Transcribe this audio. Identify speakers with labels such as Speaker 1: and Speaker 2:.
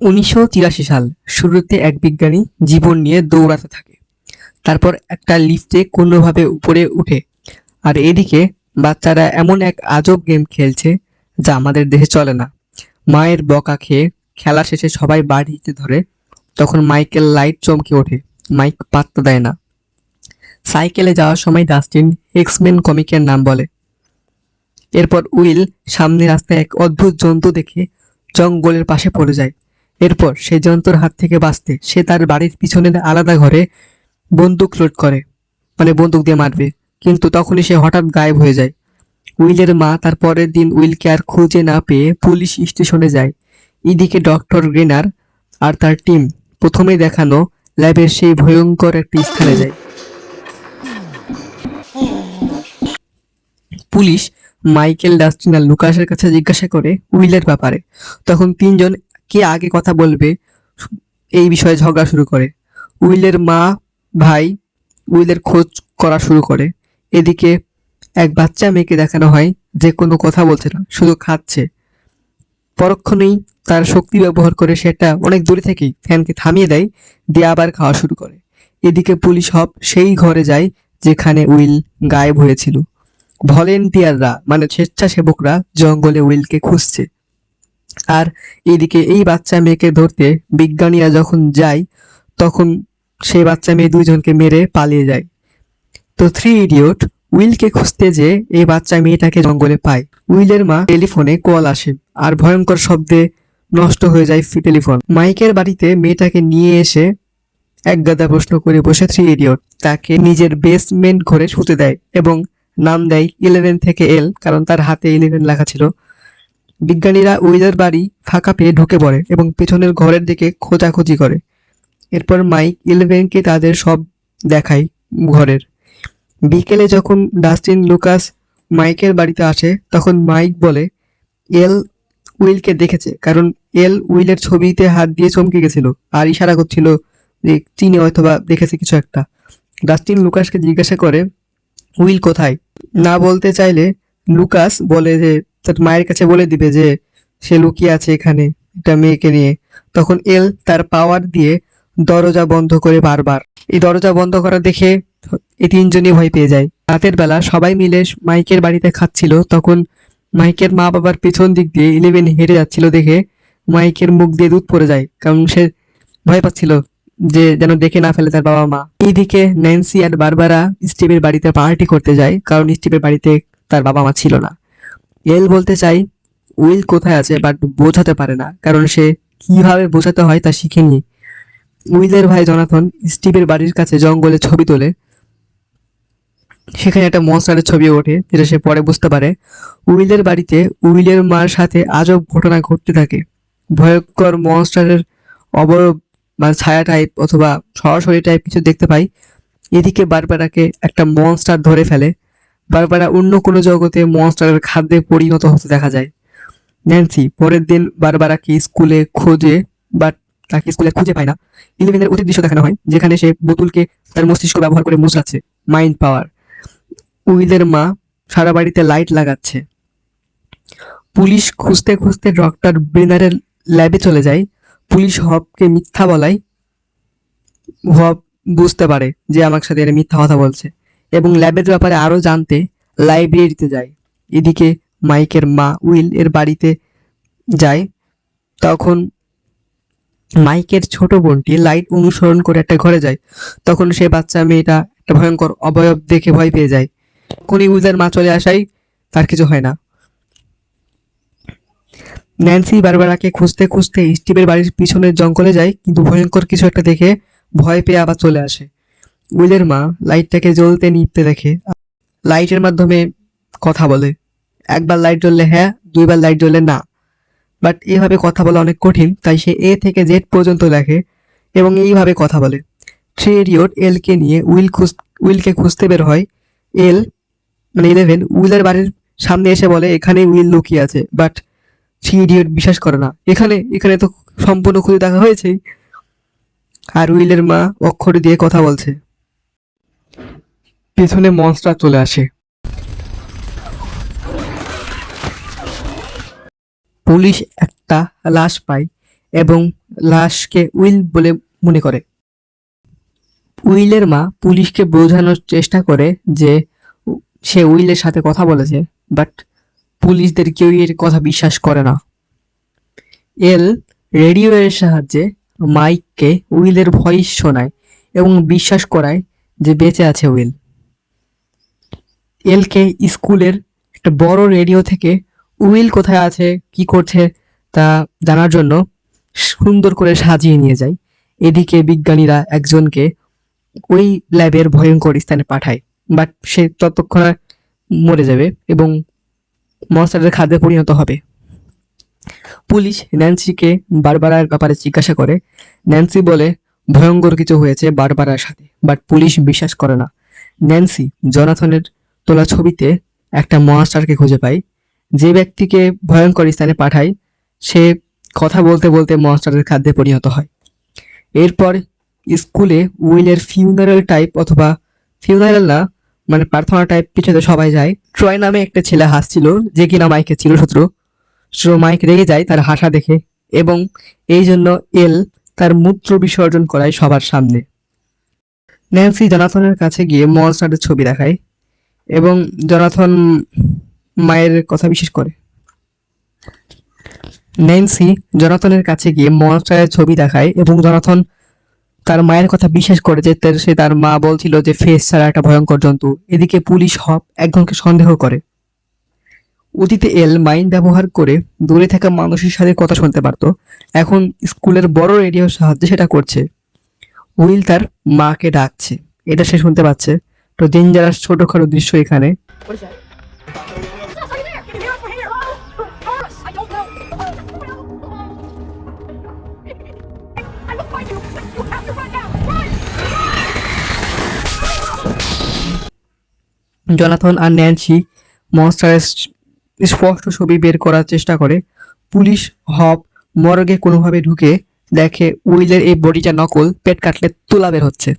Speaker 1: উনিশশো তিরাশি সাল শুরুতে এক বিজ্ঞানী জীবন নিয়ে দৌড়াতে থাকে। তারপর একটা লিফটে কোনোভাবে উপরে উঠে। আর এদিকে বাচ্চারা এমন এক আজব গেম খেলছে যা আমাদের দেশে চলে না। মায়ের বকা খেয়ে খেলা শেষে সবাই বাড়িতে ধরে। তখন মাইকেল লাইট চমকে ওঠে। মাইক পাত্তা দেয় না। সাইকেলে যাওয়ার সময় ডাস্টিন এক্সমেন কমিকের নাম বলে। এরপর উইল সামনে রাস্তায় এক অদ্ভুত জন্তু দেখে জঙ্গলের পাশে পড়ে যায়। এরপর সেই জন্তুর হাত থেকে বাঁচতে সে তার বাড়ির পিছনের আলাদা ঘরে বন্দুক লোড করে মানে বন্দুক দিয়ে মারবে। কিন্তু তখনই সে হঠাৎ গায়েব হয়ে যায়। উইলের মা তার পরের দিন উইলকে আর খুঁজে না পেয়ে পুলিশ স্টেশনে যায়। এদিকে ডক্টর গ্রেনার আর তার টিম প্রথমে দেখানো ল্যাবের সেই ভয়ঙ্কর একটি স্থানে যায়। পুলিশ মাইকেল ডাস্টিন আর লুকাসের কাছে জিজ্ঞাসা করে উইলের ব্যাপারে। তখন তিনজন কে আগে কথা বলবে? এই বিষয়ে ঝগড়া শুরু করে। উইলের মা, ভাই উইলের খোঁজ করা শুরু করে। এদিকে এক বাচ্চা মেয়েকে দেখানো হয় যে কোনো কথা বলছে না, শুধু খাচ্ছে। পরক্ষণেই তার শক্তি ব্যবহার করে সেটা অনেক দূরে থেকেই ফ্যানকে থামিয়ে দেয়, দিয়ে আবার খাওয়া শুরু করে। এদিকে পুলিশ হব সেই ঘরে যায় যেখানে উইল গায়েব হয়েছিল। ভলেন্টিয়াররা মানে স্বেচ্ছাসেবকরা জঙ্গলে উইলকে খুঁজছে। আর এদিকে এই বাচ্চা মেয়েকে ধরতে বিজ্ঞানীরা যখন যায়, তখন সেই বাচ্চা মেয়ে দুইজনকে মেরে পালিয়ে যায়। তো থ্রি ইডিয়ট উইলকে খুঁজতে যে এই বাচ্চা মেয়েটাকে জঙ্গলে পায়। উইলের মা টেলিফোনে কল আসে আর ভয়ঙ্কর শব্দে নষ্ট হয়ে যায় টেলিফোন। মাইকের বাড়িতে মেয়েটাকে নিয়ে এসে এক গাদা প্রশ্ন করে বসে থ্রি ইডিয়ট তাকে নিজের বেসমেন্ট ঘরে শুতে দেয় এবং নাম দেয় ইলেভেন থেকে এল কারণ তার হাতে ইলেভেন লেখা ছিল। বিজ্ঞানীরা উইলের বাড়ি ফাঁকা পেয়ে ঢুকে পড়ে এবং পেছনের ঘরের দিকে খোঁজাখুঁজি করে। এরপর মাইক ইলেভেনকে তাদের সব দেখায় ঘরের। বিকেলে যখন ডাস্টিন লুকাস মাইকের বাড়িতে আসে, তখন মাইক বলে, এল উইলকে দেখেছে, কারণ এল উইলের ছবিতে হাত দিয়ে চমকে গেছিল আর ইশারা করছিল যে চিনি অথবা দেখেছে কিছু একটা। ডাস্টিন লুকাসকে জিজ্ঞাসা করে, উইল কোথায়? না বলতে চাইলে লুকাস বলে যে তার মায়ের কাছে বলে দিবে যে, সে লুকিয়ে আছে এখানে একটা মেয়েকে নিয়ে। তখন এল তার পাওয়ার দিয়ে দরজা বন্ধ করে বারবার। এই দরজা বন্ধ করা দেখে এই তিনজনই ভয় পেয়ে যায়। রাতের বেলা সবাই মিলে মাইকের বাড়িতে খাচ্ছিল। তখন মাইকের মা বাবার পিছন দিক দিয়ে ইলেভেন হেঁটে যাচ্ছিল দেখে মাইকের মুখ দিয়ে দুধ পড়ে যায়, কারণ সে ভয় পাচ্ছিল যে যেন দেখে না ফেলে তার বাবা মা। এইদিকে ন্যান্সি আর বারবারা স্টিভের বাড়িতে পার্টি করতে যায়, কারণ স্টিভের বাড়িতে তার বাবা মা ছিল না। এল বলতে চাই, উইল কোথায় আছে বাট বোঝাতে পারে না, কারণ সে কীভাবে বোঝাতে হয় তা শিখেনি। উইলের ভাই জনাথন স্টিভের বাড়ির কাছে জঙ্গলে ছবি তোলে। সেখানে একটা মনস্টারের ছবি ওঠে, যেটা সে পরে বুঝতে পারে। উইলের বাড়িতে উইলের মার সাথে আজব ঘটনা ঘটতে থাকে। ভয়ঙ্কর মনস্টারের অবয়ব বা ছায়া টাইপ অথবা সরাসরি টাইপ কিছু দেখতে পাই। এদিকে বারবারাকে একটা মনস্টার ধরে ফেলে। বারবারা অন্য কোনো জগতে মনস্টারের খাদ্যে পরিণত হতে দেখা যায়। ন্যান্সি পরের দিন বারবারাকে স্কুলে খোঁজে বাট তাকে স্কুলে খুঁজে পায় না? ইলেভেনের অতীত দৃশ্য দেখানো হয়, যেখানে সে বোতলকে তার মস্তিষ্ক ব্যবহার করে মুচড়াচ্ছে মাইন্ড পাওয়ার উইলের মা সারা বাড়িতে লাইট লাগাচ্ছে। পুলিশ খুঁজতে খুঁজতে ডক্টর ব্রেনারের ল্যাবে চলে যায়। পুলিশ হবকে মিথ্যা বলায়। হব বুঝতে পারে যে আমার সাথে এরা মিথ্যা কথা বলছে। এবং ল্যাবের ব্যাপারে আরও জানতে লাইব্রেরিতে যায় এদিকে মাইকের মা উইল এর বাড়িতে যায়। তখন মাইকের ছোট বোনটি লাইট অনুসরণ করে একটা ঘরে যায়। তখন সে বাচ্চা মেয়েটা একটা ভয়ঙ্কর অবয়ব দেখে ভয় পেয়ে যায়। কোনি উইলের মা চলে আসাই তার কিছু হয় না। ন্যান্সি বারবারাকে খুঁজতে খুঁজতে স্টিভের বাড়ির পিছনের জঙ্গলে যায়, কিন্তু ভয়ঙ্কর কিছু একটা দেখে ভয় পেয়ে আবার চলে আসে। উইলের মা লাইটটাকে জ্বলতে নিপতে দেখে। লাইটের মাধ্যমে কথা বলে। একবার লাইট জ্বললে হ্যাঁ দুইবার লাইট জ্বললে না। বাট এইভাবে কথা বলা অনেক কঠিন, তাই সে এ থেকে জেড পর্যন্ত দেখে এবং এইভাবে কথা বলে। থ্রি ইডিয়ট এলকে নিয়ে উইল খুঁজ, উইলকে খুঁজতে বের হয়। এল মানে ইলেভেন, উইলের বাড়ির সামনে এসে বলে এখানে উইল লুকিয়ে আছে। বাট থ্রি ইডিয়ট বিশ্বাস করে না। এখানে এখানে তো সম্পূর্ণ খুঁজে দেখা হয়েছেই। আর উইলের মা অক্ষর দিয়ে কথা বলছে। পেছনে মনস্টার চলে আসে। পুলিশ একটা লাশ পায় এবং লাশকে উইল বলে মনে করে। উইলের মা পুলিশকে বোঝানোর চেষ্টা করে যে সে উইলের সাথে কথা বলেছে বাট পুলিশদের কেউ এর কথা বিশ্বাস করে না। এল রেডিও এর সাহায্যে মাইককে উইলের ভয়েস শোনায় এবং বিশ্বাস করায় যে বেঁচে আছে উইল। এলকে স্কুলের একটা বড় রেডিও থেকে উইল কোথায় আছে, কি করছে তা জানার জন্য সুন্দর করে সাজিয়ে নিয়ে যায়। এদিকে বিজ্ঞানীরা একজনকে ওই ল্যাবের ভয়ঙ্কর স্থানে পাঠায় বাট সে ততক্ষণে মরে যাবে এবং মনস্টারের খাদ্যে পরিণত হবে। পুলিশ ন্যান্সিকে বারবারার ব্যাপারে জিজ্ঞাসা করে। ন্যান্সি বলে, ভয়ঙ্কর কিছু হয়েছে বারবারার সাথে বাট পুলিশ বিশ্বাস করে না। ন্যান্সি জনাথনের তোলা ছবিতে একটা মনস্টারকে খুঁজে পাই। যে ব্যক্তিকে ভয়ঙ্কর স্থানে পাঠায় সে কথা বলতে বলতে মনস্টারের খাদ্যে পরিণত হয়। এরপর স্কুলে উইলের ফিউনারাল টাইপ অথবা ফিউনারাল না মানে প্রার্থনা টাইপ পিছনে সবাই যায়। ট্রয় নামে একটা ছেলে হাসছিল, যে কিনা মাইকে ছিল শত্রু সো মাইক রেগে যায় তার হাসা দেখে এবং এই জন্য এল তার মূত্র বিসর্জন করায় সবার সামনে। ন্যান্সি জনাথনের কাছে গিয়ে মনস্টারের ছবি দেখায়। এবং জনাথন মায়ের কথা বিশ্বাস করে। ন্যান্সি জনাথনের কাছে গিয়ে মনস্টারের ছবি দেখায় এবং জনাথন তার মায়ের কথা বিশ্বাস করে যে সে তার মা বলছিল যে ফেস ছাড়া একটা ভয়ঙ্কর জন্তু। এদিকে পুলিশ হপ একজনকে সন্দেহ করে। অতীতে এল মাইন্ড ব্যবহার করে দূরে থাকা মানুষের সাথে কথা শুনতে পারত। এখন স্কুলের বড় রেডিওর সাহায্যে সেটা করছে। উইল তার মাকে ডাকছে। এটা সে শুনতে পাচ্ছে। তো ডেঞ্জারাস ছোটখাটো দৃশ্য এখানে! জনাথন আর ন্যান্সি মনস্টারের স্পষ্ট ছবি বের করার চেষ্টা করে পুলিশ হব মর্গে কোনোভাবে ঢুকে দেখে উইলের এই বডিটা নকল, পেট কাটলে তোলা বের হচ্ছে